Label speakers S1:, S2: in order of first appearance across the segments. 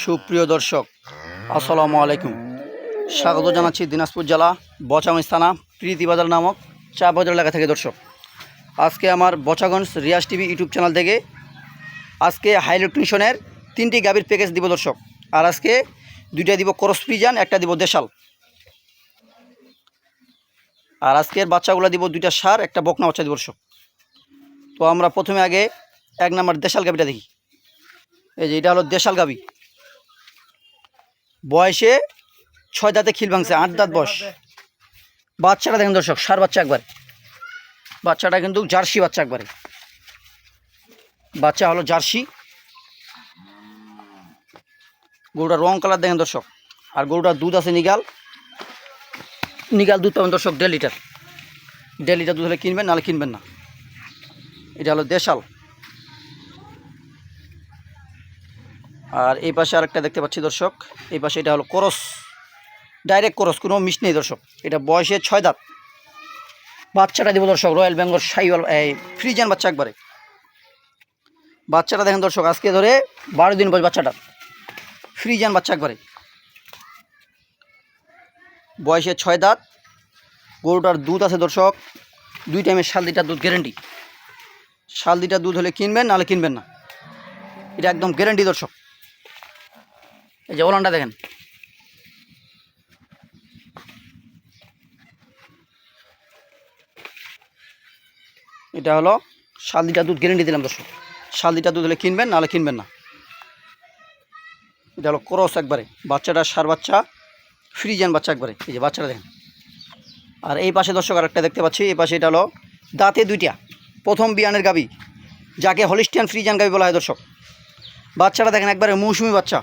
S1: সুপ্রিয় দর্শক, আসসালামু আলাইকুম। স্বাগত জানাচ্ছি দিনাজপুর জেলা বচাগঞ্জ থানা প্রীতিবাজার নামক চা বাজার এলাকা থেকে দর্শক। আজকে আমার Bochaganj Riaz TV YouTube channel থেকে আজকে হাই ইলেকট্রিশনের তিনটি গাভীর প্যাকেজ দিব দর্শক। আর আজকে দুইটা দিব করস একটা দিব দেশাল। আর আজকের বাচ্চাগুলো দিব দুইটা সার, একটা বকনা বাচ্চা দিব দর্শক। তো আমরা প্রথমে আগে এক নম্বর দেশাল গাভীটা দেখি। এই যে এটা হলো দেশাল গাভী। বয়সে ছয় দাঁতে খিল ভাঙছে, আট দাঁত বয়স। বাচ্চাটা দেখেন দর্শক, সার বাচ্চা একবার। বাচ্চাটা কিন্তু জার্সি বাচ্চা একবারে। বাচ্চা হলো জার্সি। গরুটার রং কালার দেখেন দর্শক, আর গরুটার দুধ আছে নিগাল। নিগাল দুধ পাবেন দর্শক দেড় লিটার। দেড় লিটার দুধ হলে কিনবেন, নাহলে কিনবেন না। এটা হলো দেশাল। আর এই পাশে আরেকটা দেখতে পাচ্ছি দর্শক, এই পাশে এটা হলো করস ডাইরেক্ট করস, কোনো মিস নেই দর্শক, এটা বয়সে ছয় দাঁত। বাচ্চাটা দেবো দর্শক রয়্যাল বেঙ্গল সাইওয়াল, এই ফ্রিজান বাচ্চা একবারে। বাচ্চাটা দেখেন দর্শক, আজকে ধরে বারো দিন বয়স বাচ্চাটা। ফ্রিজান বাচ্চা একবারে। বয়সে ছয় দাঁত, গরুটার দুধ আছে দর্শক, দুই টাইমে সাল লিটার দুধ গ্যারেন্টি সাল লিটার দুধ হলে কিনবেন, নাহলে কিনবেন না। এটা একদম গ্যারেন্টি দর্শক। এই যে ওলানটা দেখেন। এটা হলো শাল লিটার দুধ গ্যারেন্টি দিলাম দর্শক। শাল লিটার দুধ হলে কিনবেন, নাহলে কিনবেন না। এটা হলো ক্রস একবারে, বাচ্চাটা সার বাচ্চা ফ্রিজান বাচ্চা একবারে। এই যে বাচ্চাটা দেখেন। আর এই পাশে দর্শক আরেকটা দেখতে পাচ্ছি, এই পাশে এটা হলো দাঁতে দুইটা, প্রথম বিয়ানের গাবি, যাকে হলিস্টিয়ান ফ্রিজান গাবি বলা হয় দর্শক। বাচ্চাটা দেখেন একবারে মৌসুমি বাচ্চা।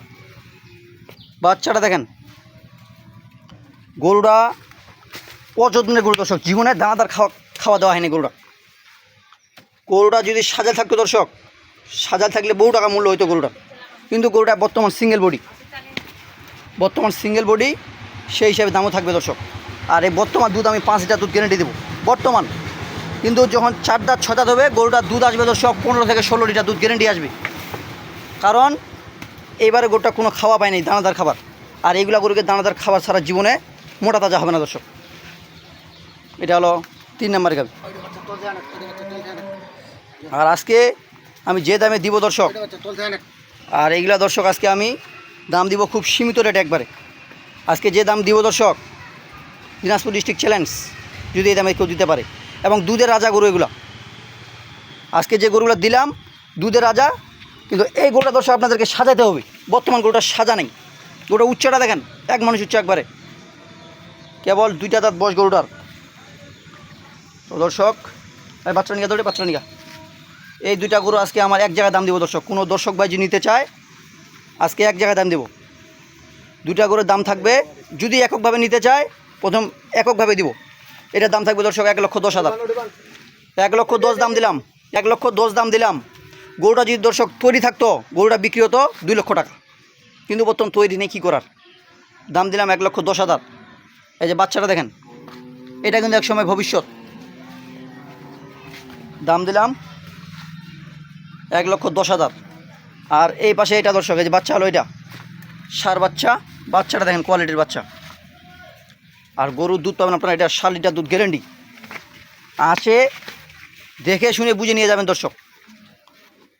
S1: বাচ্চাটা দেখেন। গরুটা অযত্নের গরু দর্শক, জীবনে দানাদার খাওয়া খাওয়া দেওয়া হয়নি গরুটা। গরুটা যদি সাজা থাকতো দর্শক সাজা থাকলে বহু টাকা মূল্য হইতো গরুটা কিন্তু গরুটা বর্তমান সিঙ্গেল বডি বর্তমান সিঙ্গেল বডি সেই হিসাবে দামও থাকবে দর্শক। আর এই বর্তমান দুধ আমি পাঁচ লিটার দুধ গ্যারেন্টি দেবো। বর্তমান। কিন্তু যখন চার দাঁত ছয় দাঁত হবে গরুটার দুধ আসবে দর্শক, পনেরো থেকে ষোলো লিটার দুধ গ্যারেন্টি আসবে। কারণ এবারে গরুটা কোনো খাওয়া পায়নি দানাদার খাবার। আর এইগুলা গরুকে দানাদার খাবার সারা জীবনে মোটা তাজা হবে না, দর্শক। এটা হলো তিন নম্বর গাবি। আর আজকে আমি যে দামে দিব, দর্শক, আর এইগুলা, দর্শক, আজকে আমি দাম দিব খুব সীমিত রেট একবারে। আজকে যে দাম দিব, দর্শক, দিনাজপুর ডিস্ট্রিক্ট চ্যালেঞ্জ, যদি এই দামে কেউ দিতে পারে। এবং দুধের রাজা গরু এগুলো। আজকে যে গরুগুলো দিলাম, দুধের রাজা কিন্তু এই গরুটা দর্শক আপনাদেরকে সাজাতে হবে। বর্তমান গরুটা সাজা নেই। গরুটা উচ্চটা দেখেন, এক মানুষ উচ্চ একবারে। কেবল দুইটা দাঁত বয়স গরুটার। তো দর্শক বাচ্চা নিগা দৌড়ে, বাচ্চা নিগা এই দুইটা গরু আজকে আমার এক জায়গায় দাম দেবো দর্শক। কোনো দর্শক ভাই যদি নিতে চায়, আজকে এক জায়গায় দাম দেবো। দুইটা গরুর দাম থাকবে, যদি এককভাবে নিতে চায়, প্রথম এককভাবে দিব। এটার দাম থাকবে দর্শক এক লক্ষ দশ হাজার। এক লক্ষ দশ দাম দিলাম। এক লক্ষ দশ দাম দিলাম। গরুটা যদি দর্শক তৈরি থাকতো, গরুটা বিক্রি হতো দুই লক্ষ টাকা। কিন্তু বর্তমান তৈরি নেই, কী করার? দাম দিলাম এক লক্ষ দশ হাজার। এই যে বাচ্চাটা দেখেন, এটা কিন্তু এক সময় ভবিষ্যৎ। দাম দিলাম এক লক্ষ দশ হাজার। আর এই পাশে এটা দর্শক, এই যে বাচ্চা হলো এটা। সার বাচ্চা, বাচ্চাটা দেখেন কোয়ালিটির বাচ্চা। আর গরুর দুধ পাবেন আপনার, এটা সাত লিটার দুধ গ্যারেন্টি। আছে দেখে শুনে বুঝে নিয়ে যাবেন দর্শক।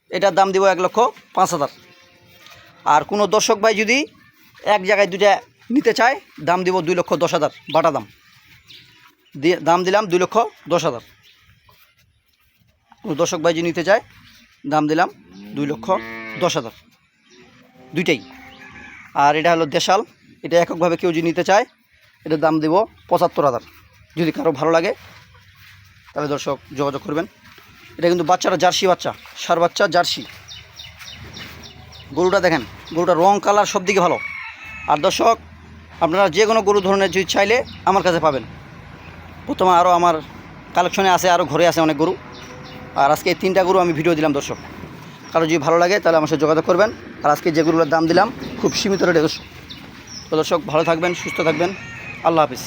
S1: এটার দাম দিব এক লক্ষ পাঁচ হাজার। আর কোনো দর্শক ভাই যদি এক জায়গায় দুটা নিতে চায়, দাম দিব দুই লক্ষ দশ হাজার বাটা দাম। দিয়ে দাম দিলাম দুই লক্ষ দশ হাজার। কোনো দর্শক ভাই যদি নিতে চায়, দাম দিলাম দুই লক্ষ দশ হাজার। দুইটাই। আর এটা হলো দেশাল। এটা এককভাবে কেউ যদি নিতে চায়, এটার দাম দেব পঁচাত্তর হাজার। যদি কারও ভালো লাগে, তাহলে দর্শক যোগাযোগ করবেন। এটা কিন্তু বাচ্চারা জার্সি বাচ্চা, সার বাচ্চা, জার্সি। গরুটা দেখেন, গরুটা রং কালার সব দিকে ভালো। আর দর্শক, আপনারা যে কোনো গরু ধরনের যদি চাইলে আমার কাছে পাবেন। প্রথমে আরও আমার কালেকশনে আছে আরও ঘরে আছে অনেক গরু। আর আজকে এই তিনটা গরু আমি ভিডিও দিলাম দর্শক। কারও যদি ভালো লাগে তাহলে আমার সাথে যোগাযোগ করবেন। আর আজকে যে গরুগুলোর দাম দিলাম, খুব সীমিত রেটে দর্শক। তো দর্শক, ভালো থাকবেন, সুস্থ থাকবেন। আল্লাহ হাফিজ।